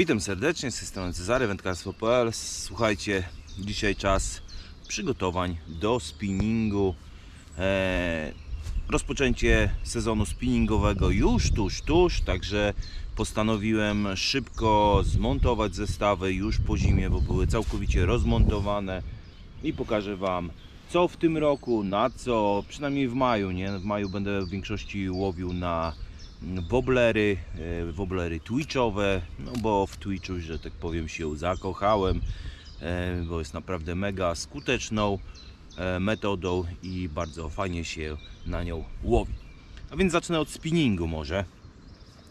Witam serdecznie, z tej strony Cezary, wędkarstwo.pl. Słuchajcie, dzisiaj czas przygotowań do spinningu. Eee, rozpoczęcie sezonu spinningowego już tuż, tuż, także postanowiłem szybko zmontować zestawy już po zimie, bo były całkowicie rozmontowane i pokażę Wam co w tym roku, na co, przynajmniej w maju, nie? W maju będę w większości łowił na woblery, e, woblery twitchowe, no bo w twitchu, że tak powiem, się zakochałem, e, bo jest naprawdę mega skuteczną e, metodą i bardzo fajnie się na nią łowi. A więc zacznę od spinningu może.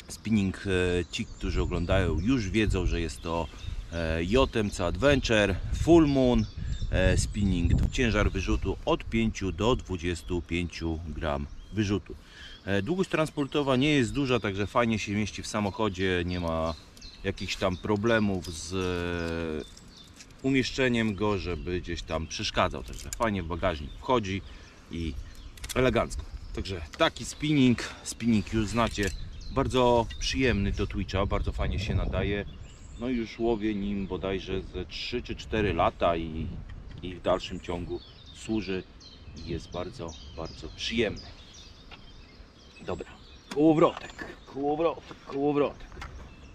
Spinning, e, ci, którzy oglądają już wiedzą, że jest to e, JMC Adventure, Full Moon, e, spinning, ciężar wyrzutu od 5 do 25 gram wyrzutu. E, Długość transportowa nie jest duża, także fajnie się mieści w samochodzie, nie ma jakichś tam problemów z e, umieszczeniem go, żeby gdzieś tam przeszkadzał. Także fajnie w bagażnik wchodzi i elegancko. Także taki spinning, spinning już znacie, bardzo przyjemny do Twitcha, bardzo fajnie się nadaje. No i już łowię nim bodajże ze 3 czy 4 lata i, i w dalszym ciągu służy i jest bardzo, bardzo przyjemny. Dobra, kołowrotek, kołowrotek, kołowrotek.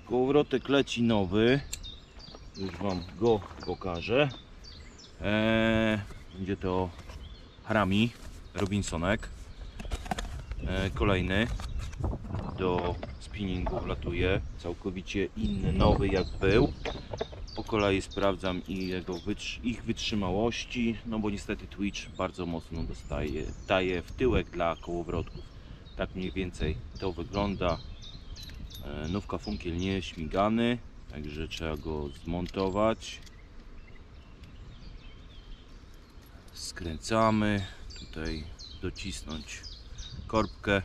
Kołowrotek leci nowy. Już Wam go pokażę. Eee, będzie to Harami Robinsonek. Eee, kolejny do spinningu wlatuje. Całkowicie inny, nowy jak był. Po kolei sprawdzam i jego ich wytrzymałości, no bo niestety Twitch bardzo mocno dostaje, daje w tyłek dla kołowrotków. Tak mniej więcej to wygląda. E, Nówka funkiel nie śmigany, także trzeba go zmontować. Skręcamy, tutaj docisnąć korbkę.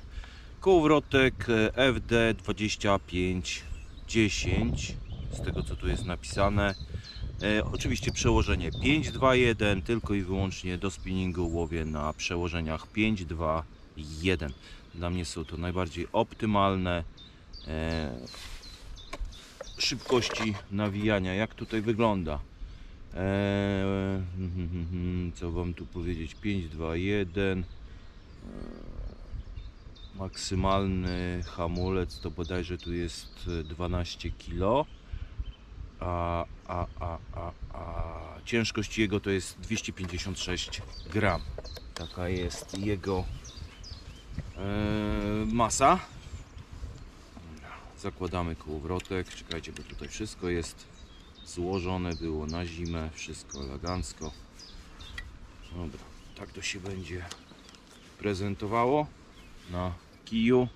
Kołowrotek e, FD 2510 z tego co tu jest napisane. E, oczywiście przełożenie 521 tylko i wyłącznie do spinningu łowię na przełożeniach 521. Dla mnie są to najbardziej optymalne e, szybkości nawijania. Jak tutaj wygląda? E, co wam tu powiedzieć? 521 maksymalny hamulec to bodajże tu jest 12 kg a, a, a, a, a ciężkość jego to jest 256 gram taka jest jego e, masa zakładamy kołowrotek czekajcie bo tutaj wszystko jest złożone było na zimę wszystko elegancko dobra tak to się będzie prezentowało na kiju.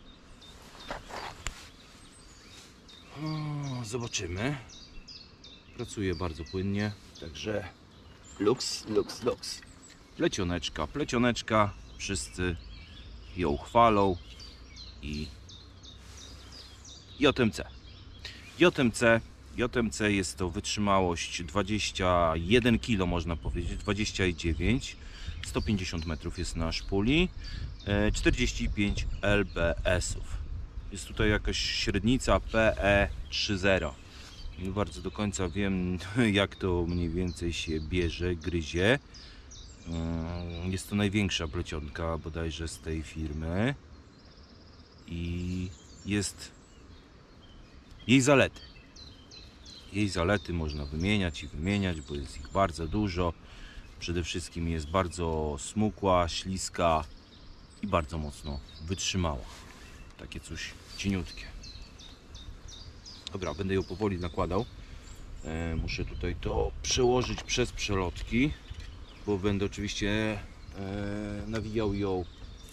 O, zobaczymy. Pracuje bardzo płynnie, także lux, lux, lux. Plecioneczka, plecioneczka, wszyscy ją chwalą i JMC. JMC, JMC jest to wytrzymałość 21 kg można powiedzieć, 29 150 metrów jest na szpuli, e, 45 lbs-ów. Jest tutaj jakaś średnica PE30. Nie bardzo do końca wiem, jak to mniej więcej się bierze, gryzie. Mm, Jest to największa plecionka bodajże z tej firmy. I jest jej zalety. Jej zalety można wymieniać i wymieniać, bo jest ich bardzo dużo. Przede wszystkim jest bardzo smukła, śliska i bardzo mocno wytrzymała. Takie coś cieniutkie. Dobra, będę ją powoli nakładał. E, muszę tutaj to przełożyć przez przelotki, bo będę oczywiście e, nawijał ją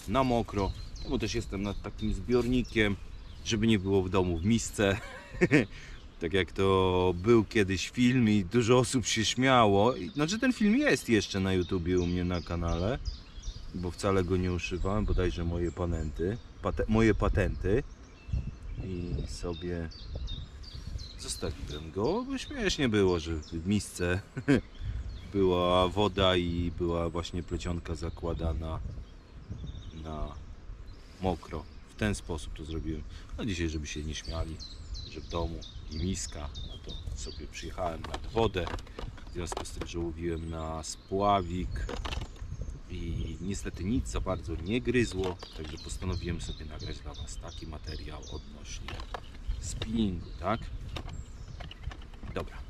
na mokro, bo też jestem nad takim zbiornikiem, żeby nie było w domu w misce. tak jak to był kiedyś film i dużo osób się śmiało. Znaczy ten film jest jeszcze na YouTubie u mnie na kanale, bo wcale go nie używałem, bodajże moje patenty, pate, moje patenty i sobie zostawiłem go, bo śmiesznie było, że w misce była woda i była właśnie plecionka zakładana na mokro. W ten sposób to zrobiłem. A dzisiaj, żeby się nie śmiali, że w domu miska, no to sobie przyjechałem nad wodę, w związku z tym, że łowiłem na spławik i niestety nic za bardzo nie gryzło, także postanowiłem sobie nagrać dla Was taki materiał odnośnie spinningu, tak? Dobra.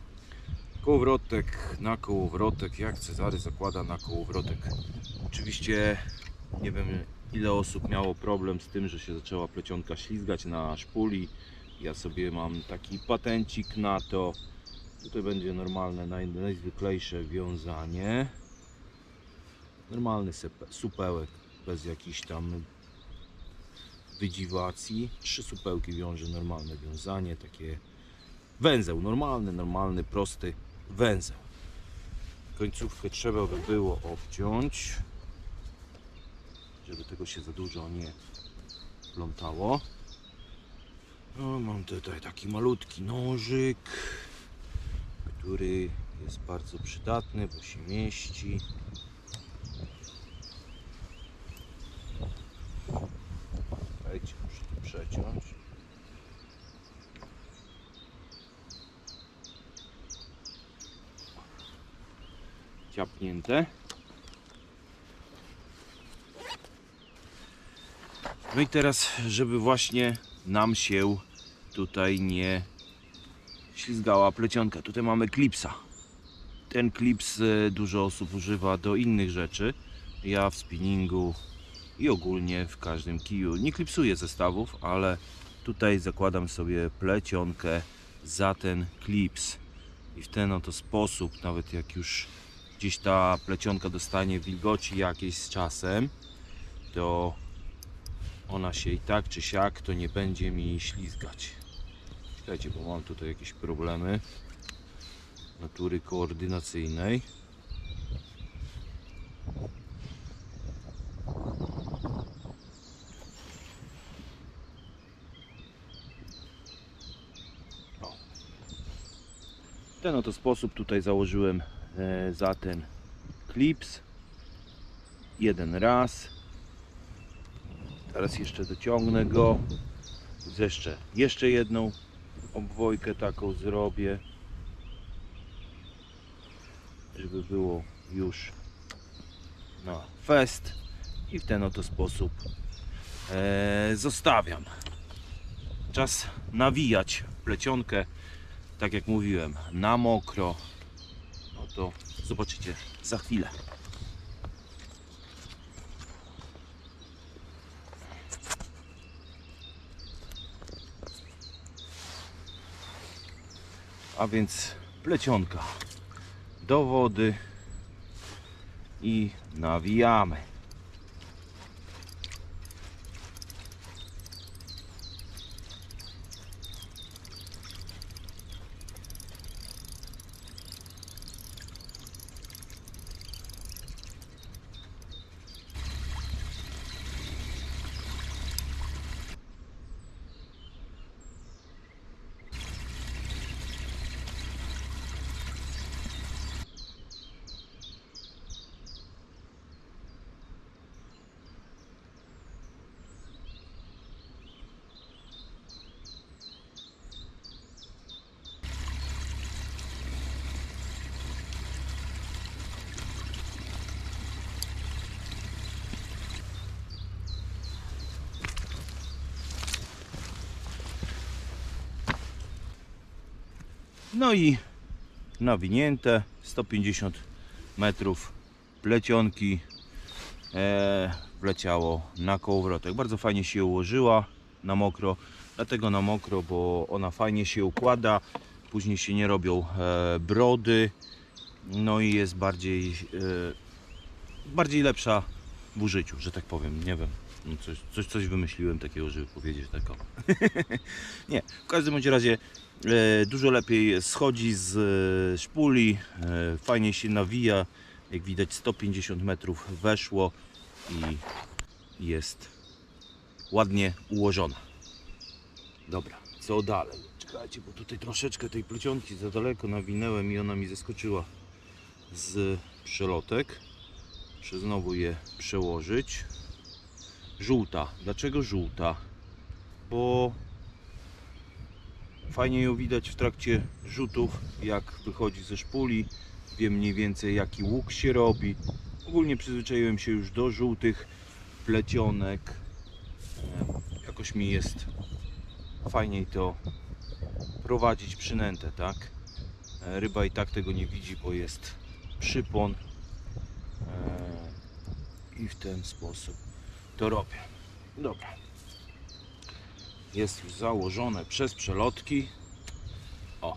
Kołowrotek na kołowrotek, jak Cezary zakłada na kołowrotek. Oczywiście nie wiem ile osób miało problem z tym, że się zaczęła plecionka ślizgać na szpuli. Ja sobie mam taki patencik na to. Tutaj będzie normalne, naj, najzwyklejsze wiązanie. Normalny supełek, bez jakichś tam wydziwacji. Trzy supełki wiąże normalne wiązanie, takie węzeł, normalny, normalny, prosty węzeł. Końcówkę trzeba by było obciąć, żeby tego się za dużo nie plątało. No, mam tutaj taki malutki nożyk, który jest bardzo przydatny, bo się mieści. Czekajcie, muszę to przeciąć. Ciapnięte. No i teraz, żeby właśnie nam się tutaj nie ślizgała plecionka. Tutaj mamy klipsa. Ten klips e, dużo osób używa do innych rzeczy. Ja w spinningu i ogólnie w każdym kiju nie klipsuję zestawów, ale tutaj zakładam sobie plecionkę za ten klips. I w ten oto sposób, nawet jak już gdzieś ta plecionka dostanie wilgoci jakiejś z czasem, to ona się i tak czy siak to nie będzie mi ślizgać. Czekajcie, bo mam tutaj jakieś problemy natury koordynacyjnej. Ten oto sposób tutaj założyłem za ten klips jeden raz Teraz jeszcze dociągnę go. Jeszcze, jeszcze jedną obwojkę taką zrobię. Żeby było już na fest. I w ten oto sposób e, zostawiam. Czas nawijać plecionkę. Tak jak mówiłem, na mokro. To zobaczycie za chwilę. A więc plecionka do wody i nawijamy. No i nawinięte 150 metrów plecionki e, wleciało na kołowrotek. Bardzo fajnie się ułożyła na mokro, dlatego na mokro, bo ona fajnie się układa, później się nie robią e, brody, no i jest bardziej, e, bardziej lepsza w użyciu, że tak powiem, nie wiem. No Coś, coś, coś wymyśliłem takiego, żeby powiedzieć tak o. nie, w każdym bądź razie e, dużo lepiej schodzi z e, szpuli, e, fajnie się nawija. Jak widać 150 metrów weszło i jest ładnie ułożona. Dobra, co dalej? Czekajcie, bo tutaj troszeczkę tej plecionki za daleko nawinęłem i ona mi zeskoczyła z przelotek. Muszę znowu je przełożyć. Żółta. Dlaczego żółta? Bo Fajnie ją widać w trakcie rzutów, jak wychodzi ze szpuli. Wiem mniej więcej jaki łuk się robi. Ogólnie przyzwyczaiłem się już do żółtych plecionek. Jakoś mi jest fajniej to prowadzić przynętę, tak? Ryba i tak tego nie widzi, bo jest przypon. E, I w ten sposób to robię. Dobra. Jest już założone przez przelotki. O.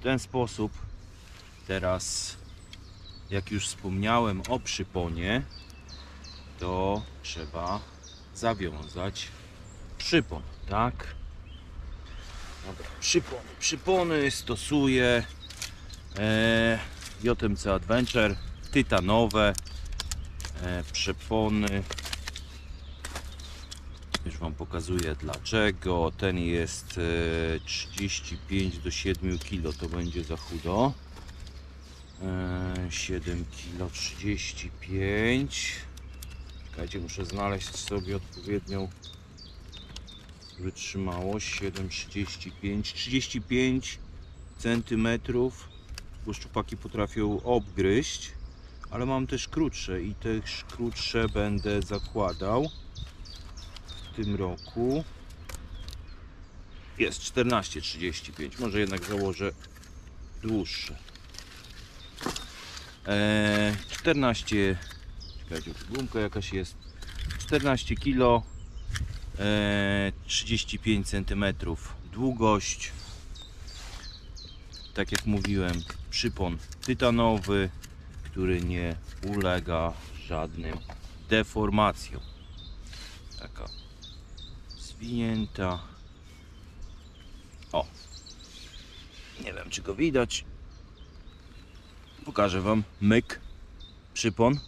W ten sposób teraz, jak już wspomniałem o przyponie, to trzeba zawiązać przypon, tak? Dobra, przypony. Przypony stosuję e, JMC Adventure tytanowe e, przypony już Wam pokazuję dlaczego. Ten jest e, 35 do 7 kg, to będzie za chudo. E, 7 kg 35. Czekajcie, muszę znaleźć sobie odpowiednią wytrzymałość. 7,35 35 centymetrów, bo szczupaki potrafią obgryźć, ale mam też krótsze i też krótsze będę zakładał w tym roku. Jest 14,35. Może jednak założę dłuższe. Eee, 14. Czekajcie, tu gumka jakaś jest. 14 kg. Eee, 35 cm długość. Tak jak mówiłem, przypon tytanowy, który nie ulega żadnym deformacjom. Taka zwinięta. O. Nie wiem czy go widać. Pokażę wam myk, przypon.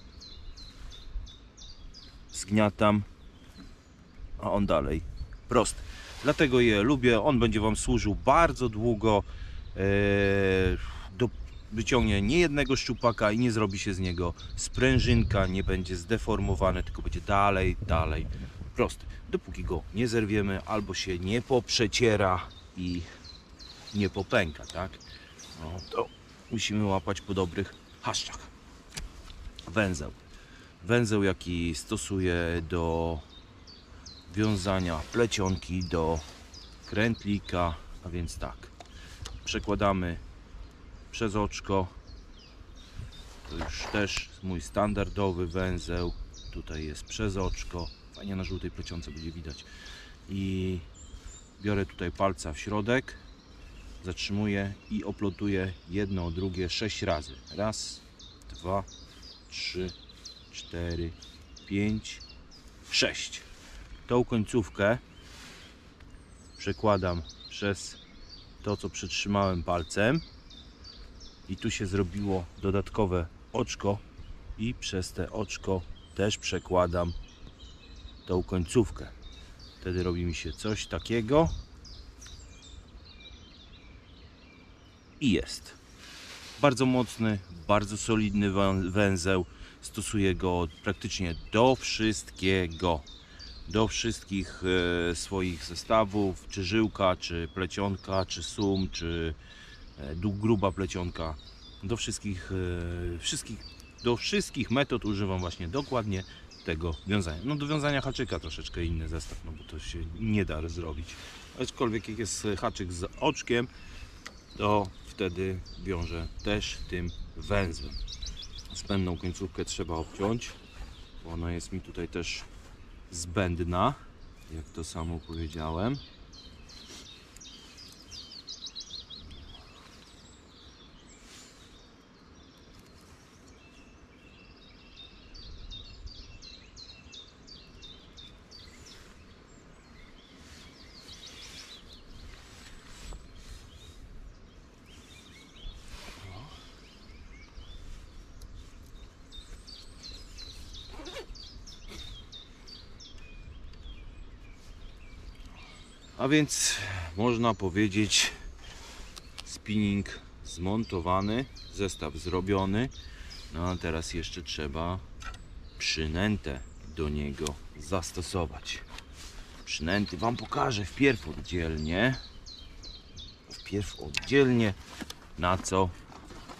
Zgniatam, a on dalej prosty. Dlatego je lubię. On będzie wam służył bardzo długo. Do, wyciągnie nie jednego szczupaka i nie zrobi się z niego sprężynka, nie będzie zdeformowany, tylko będzie dalej, dalej prosty. Dopóki go nie zerwiemy, albo się nie poprzeciera i nie popęka, tak? No, to musimy łapać po dobrych haszczach. Węzeł. Węzeł, jaki stosuję do wiązania plecionki do krętlika, a więc tak. Przekładamy przez oczko. To już też mój standardowy węzeł. Tutaj jest przez oczko. Fajnie na żółtej plecionce będzie widać. I biorę tutaj palca w środek, zatrzymuję i oplotuję jedno, drugie sześć razy. Raz, dwa, trzy, cztery, pięć, sześć. Tą końcówkę przekładam przez to, co przytrzymałem palcem i tu się zrobiło dodatkowe oczko i przez te oczko też przekładam tą końcówkę. Wtedy robi mi się coś takiego i jest. Bardzo mocny, bardzo solidny wę- węzeł. Stosuję go praktycznie do wszystkiego. Do wszystkich e, swoich zestawów, czy żyłka, czy plecionka, czy sum, czy gruba plecionka. Do wszystkich, e, wszystkich, do wszystkich metod używam właśnie dokładnie tego wiązania. No do wiązania haczyka troszeczkę inny zestaw, no bo to się nie da zrobić. Aczkolwiek jak jest haczyk z oczkiem, to wtedy wiążę też tym węzłem. Spędną końcówkę trzeba obciąć, bo ona jest mi tutaj też zbędna, jak to samo powiedziałem. Więc można powiedzieć spinning zmontowany, zestaw zrobiony. No a teraz jeszcze trzeba przynętę do niego zastosować. przynęty Wam pokażę wpierw oddzielnie. Wpierw oddzielnie na co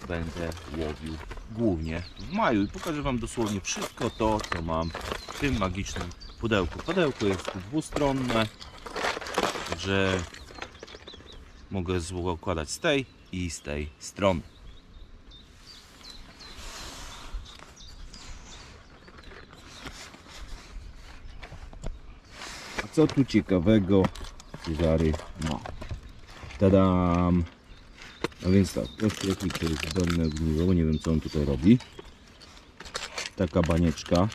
będę łowił głównie w maju i pokażę Wam dosłownie wszystko to, co mam w tym magicznym pudełku. Pudełko jest dwustronne, że mogę układać z tej i z tej strony. Co tu ciekawego Cezary ma? Tadam! A więc tak, oświetlik to jest zdolne ogniwo, nie wiem co on tutaj robi. Taka banieczka.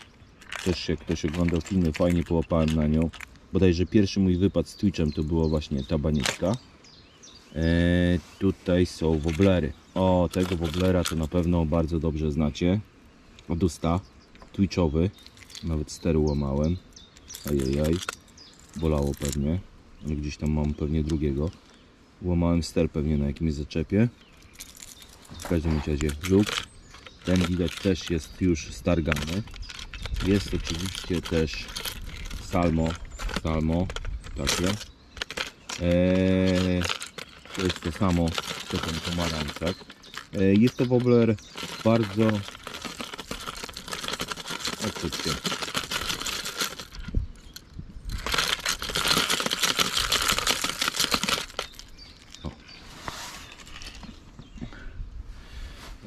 Też jak ktoś oglądał filmy, fajnie połapałem na nią. Bodajże pierwszy mój wypad z Twitchem to była właśnie ta banieczka. Eee, tutaj są woblery. O, tego woblera to na pewno bardzo dobrze znacie. Odusta, Twitchowy. Nawet steru łamałem. Ajajaj. Bolało pewnie. Gdzieś tam mam pewnie drugiego. Łamałem ster pewnie na jakimś zaczepie. W każdym razie żuk. Ten widać też jest już stargany. Jest oczywiście też salmo. Salmo. Takie. Eee, to jest to samo co ten pomarańczak. Eee, jest to wobler bardzo... Odczuć się.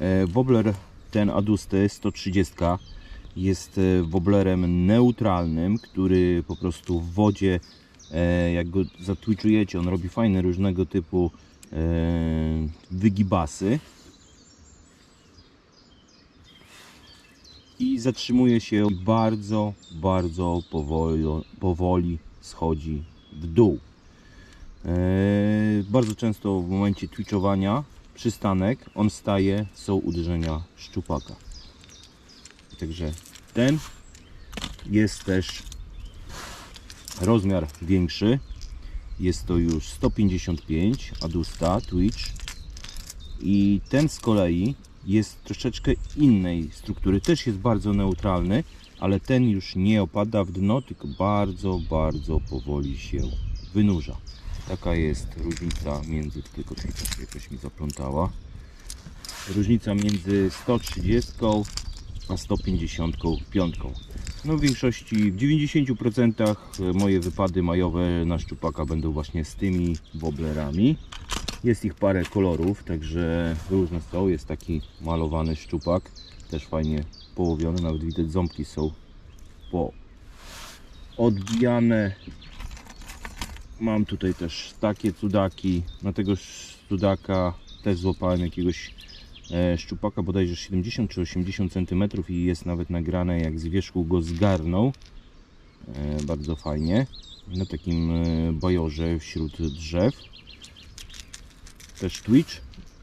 E, Wobler ten Adusty 130 jest e, woblerem neutralnym, który po prostu w wodzie, e, jak go zatwitchujecie, on robi fajne różnego typu e, wygibasy. I zatrzymuje się bardzo, bardzo powoli, powoli schodzi w dół. Bardzo często w momencie twitchowania przystanek, on staje, są uderzenia szczupaka. Także ten jest też rozmiar większy. Jest to już 155 Adusta Twitch. I ten z kolei jest troszeczkę innej struktury. Też jest bardzo neutralny, ale ten już nie opada w dno, tylko bardzo, bardzo powoli się wynurza. Taka jest różnica między, tylko kotwica jakoś mi zaplątała. Różnica między 130 a 155. No w większości, w 90% moje wypady majowe na szczupaka będą właśnie z tymi woblerami. Jest ich parę kolorów, także różne są. Jest taki malowany szczupak, też fajnie połowiony, nawet widać ząbki są po odbijane Mam tutaj też takie cudaki. Na tego cudaka też złapałem jakiegoś e, szczupaka, bodajże 70 czy 80 cm i jest nawet nagrane jak z wierzchu go zgarnął. E, bardzo fajnie. Na takim e, bajorze wśród drzew. Też Twitch.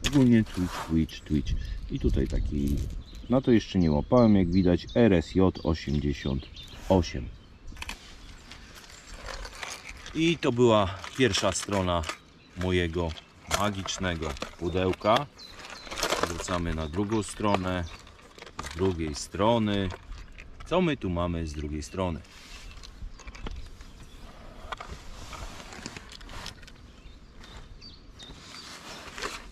Ogólnie Twitch, Twitch, Twitch. I tutaj taki, na to jeszcze nie łapałem, jak widać RSJ 88. I to była pierwsza strona mojego magicznego pudełka. Wracamy na drugą stronę. Z drugiej strony. Co my tu mamy z drugiej strony?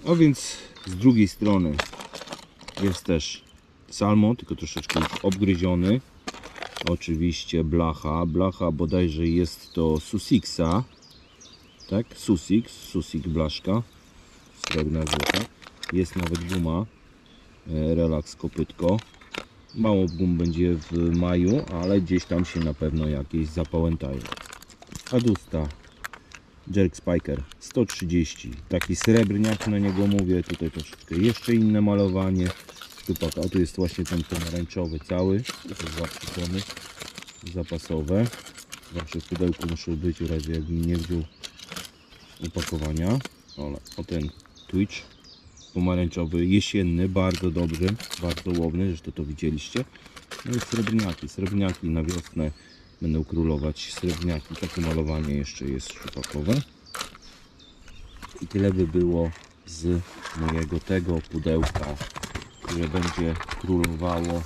A więc z drugiej strony jest też salmo, tylko troszeczkę już obgryziony oczywiście blacha. Blacha bodajże jest to Susixa. Tak? Susix, Susik blaszka. Srebrna złota. Jest nawet guma. e, Relax kopytko. Mało gum będzie w maju, ale gdzieś tam się na pewno jakieś zapałętają. Adusta. Jerk Spiker 130. Taki srebrniak na niego mówię. Tutaj troszeczkę jeszcze inne malowanie szczupaka. O tu jest właśnie ten pomarańczowy cały. To dwa zapasowe. Zawsze w pudełku muszą być w razie jakbym nie wziął opakowania. Ale o ten Twitch pomarańczowy, jesienny, bardzo dobry, bardzo łowny, zresztą to widzieliście. No i srebrniaki, srebrniaki na wiosnę będą królować srebrniaki. Takie malowanie jeszcze jest szczupakowe. I tyle by było z mojego tego pudełka które będzie królowało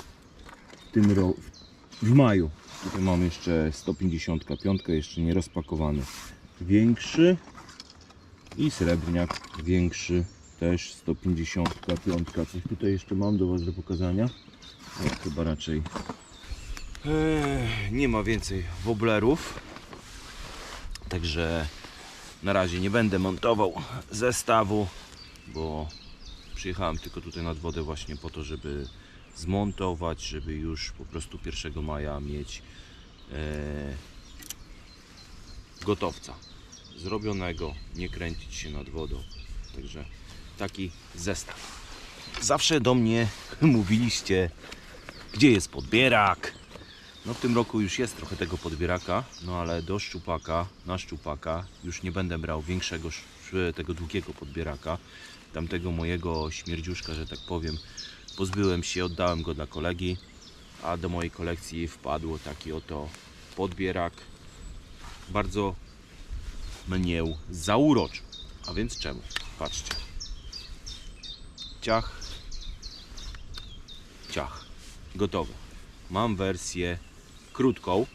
w tym roku, w maju. Tutaj mam jeszcze 155, jeszcze nie rozpakowany. Większy i srebrniak większy, też 155. Coś tutaj jeszcze mam do Was do pokazania? No, chyba raczej Eee, nie ma więcej woblerów. Także na razie nie będę montował zestawu, bo przyjechałem tylko tutaj nad wodę właśnie po to, żeby zmontować, żeby już po prostu 1 maja mieć e, gotowca zrobionego, nie kręcić się nad wodą. Także taki zestaw. Zawsze do mnie mówiliście, gdzie jest podbierak. No w tym roku już jest trochę tego podbieraka, no ale do szczupaka, na szczupaka już nie będę brał większego, sz- tego długiego podbieraka. Tamtego mojego śmierdziuszka, że tak powiem, pozbyłem się, oddałem go dla kolegi, a do mojej kolekcji wpadło taki oto podbierak. Bardzo mnie zauroczył. A więc czemu? Patrzcie. Ciach. Ciach. Gotowe. Mam wersję krótką.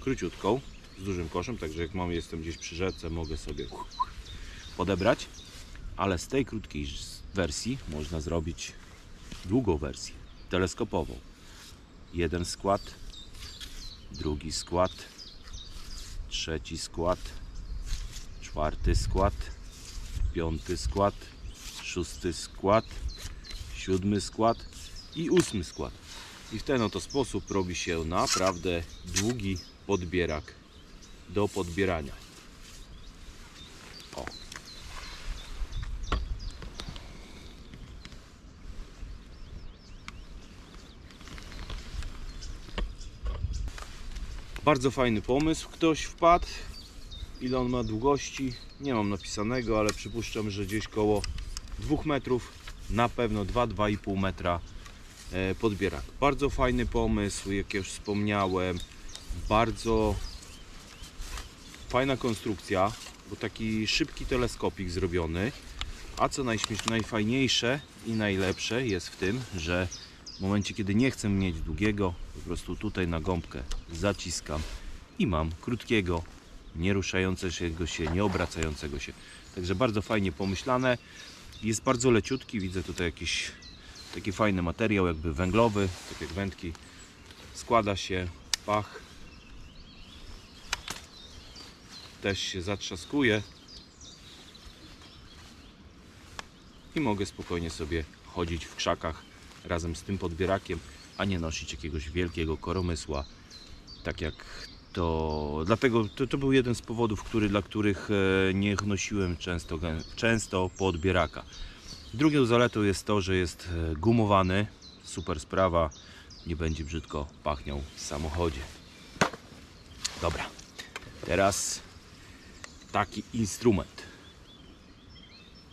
Króciutką. Z dużym koszem, także jak mam, jestem gdzieś przy rzece, mogę sobie podebrać. Ale z tej krótkiej wersji można zrobić długą wersję. Teleskopową. Jeden skład. Drugi skład. Trzeci skład. Czwarty skład. Piąty skład. Szósty skład. Siódmy skład i ósmy skład. I w ten oto sposób robi się naprawdę długi podbierak do podbierania. O. Bardzo fajny pomysł. Ktoś wpadł. Ile on ma długości? Nie mam napisanego, ale przypuszczam, że gdzieś koło 2 metrów, na pewno 2-2,5 metra e, podbierak. Bardzo fajny pomysł, jak już wspomniałem. Bardzo fajna konstrukcja, bo taki szybki teleskopik zrobiony. A co najfajniejsze i najlepsze jest w tym, że w momencie kiedy nie chcę mieć długiego, po prostu tutaj na gąbkę zaciskam i mam krótkiego, nie ruszającego się, nie obracającego się. Także bardzo fajnie pomyślane. Jest bardzo leciutki, widzę tutaj jakiś taki fajny materiał, jakby węglowy, tak jak wędki. Składa się, pach. Też się zatrzaskuje. I mogę spokojnie sobie chodzić w krzakach razem z tym podbierakiem, a nie nosić jakiegoś wielkiego koromysła, tak jak to. Dlatego to, to był jeden z powodów, który, dla których e, nie nosiłem często, często podbieraka. Drugą zaletą jest to, że jest e, gumowany. Super sprawa. Nie będzie brzydko pachniał w samochodzie. Dobra. Teraz taki instrument.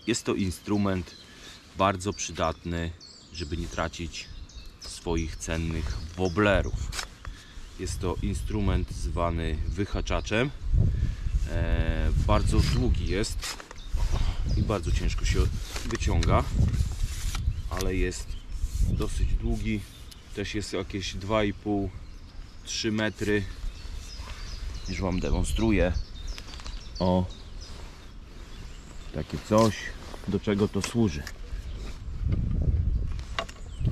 Jest to instrument bardzo przydatny, żeby nie tracić swoich cennych woblerów. Jest to instrument zwany wyhaczaczem. E, bardzo długi jest i bardzo ciężko się wyciąga, ale jest dosyć długi. Też jest jakieś 2,5-3 metry. Już Wam demonstruję. O, takie coś, do czego to służy.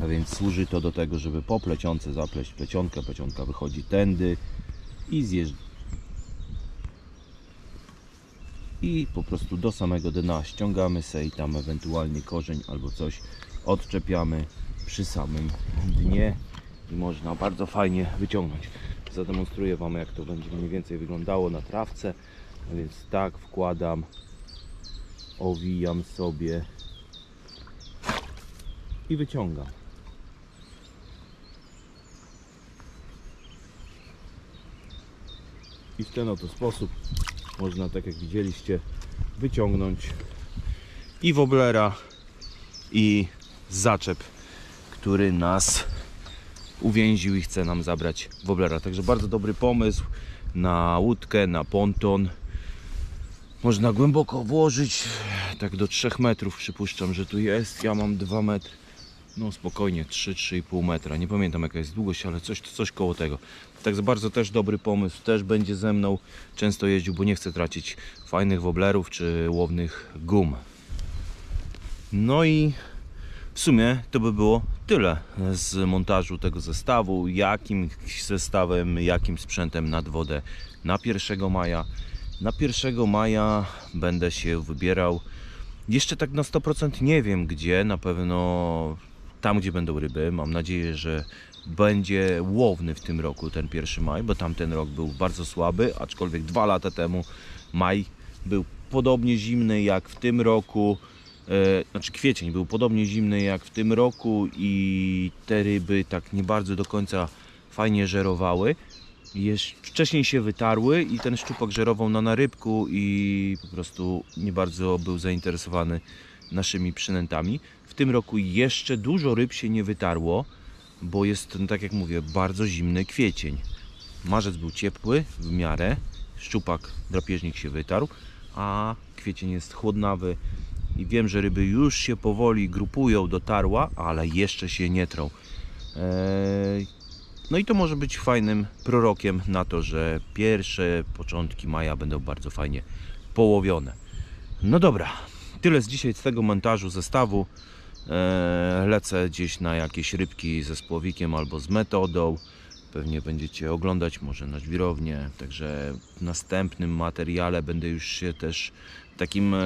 A więc służy to do tego, żeby po plecionce zapleść plecionkę. Plecionka wychodzi tędy i zjeżdża. I po prostu do samego dna ściągamy se tam ewentualnie korzeń albo coś odczepiamy przy samym dnie i można bardzo fajnie wyciągnąć. Zademonstruję Wam jak to będzie mniej więcej wyglądało na trawce. A więc tak wkładam, owijam sobie i wyciągam. I w ten oto sposób można, tak jak widzieliście, wyciągnąć i woblera, i zaczep, który nas uwięził i chce nam zabrać woblera. Także bardzo dobry pomysł na łódkę, na ponton. Można głęboko włożyć, tak do 3 metrów przypuszczam, że tu jest. Ja mam 2 metry. No spokojnie 3-3,5 metra. Nie pamiętam jaka jest długość, ale coś, coś koło tego. Tak za bardzo też dobry pomysł, też będzie ze mną często jeździł, bo nie chcę tracić fajnych woblerów czy łownych gum. No i w sumie to by było tyle z montażu tego zestawu. Jakim zestawem, jakim sprzętem nad wodę na 1 maja. Na 1 maja będę się wybierał. Jeszcze tak na 100% nie wiem gdzie, na pewno tam gdzie będą ryby. Mam nadzieję, że będzie łowny w tym roku ten 1 maj, bo tamten rok był bardzo słaby, aczkolwiek dwa lata temu maj był podobnie zimny jak w tym roku. E, znaczy kwiecień był podobnie zimny jak w tym roku i te ryby tak nie bardzo do końca fajnie żerowały. Wcześniej się wytarły i ten szczupak żerował na narybku i po prostu nie bardzo był zainteresowany naszymi przynętami. Tym roku jeszcze dużo ryb się nie wytarło, bo jest, no tak jak mówię, bardzo zimny kwiecień. Marzec był ciepły w miarę, szczupak, drapieżnik się wytarł, a kwiecień jest chłodnawy i wiem, że ryby już się powoli grupują do tarła, ale jeszcze się nie trą. Eee, no i to może być fajnym prorokiem na to, że pierwsze początki maja będą bardzo fajnie połowione. No dobra, tyle z dzisiaj z tego montażu zestawu. Eee, lecę gdzieś na jakieś rybki ze spłowikiem albo z metodą. Pewnie będziecie oglądać może na żwirownię. Także w następnym materiale będę już się też takim e,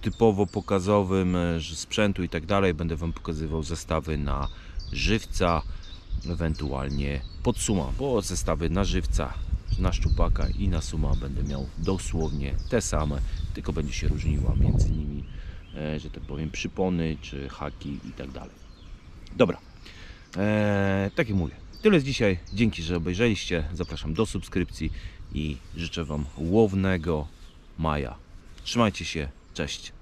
typowo pokazowym e, sprzętu i tak dalej. Będę Wam pokazywał zestawy na żywca, ewentualnie pod suma, bo zestawy na żywca, na szczupaka i na suma będę miał dosłownie te same, tylko będzie się różniła między nimi, e, że tak powiem, przypony czy haki i tak dalej. Dobra, eee, tak jak mówię, tyle z dzisiaj. Dzięki, że obejrzeliście. Zapraszam do subskrypcji i życzę Wam łownego maja. Trzymajcie się, cześć.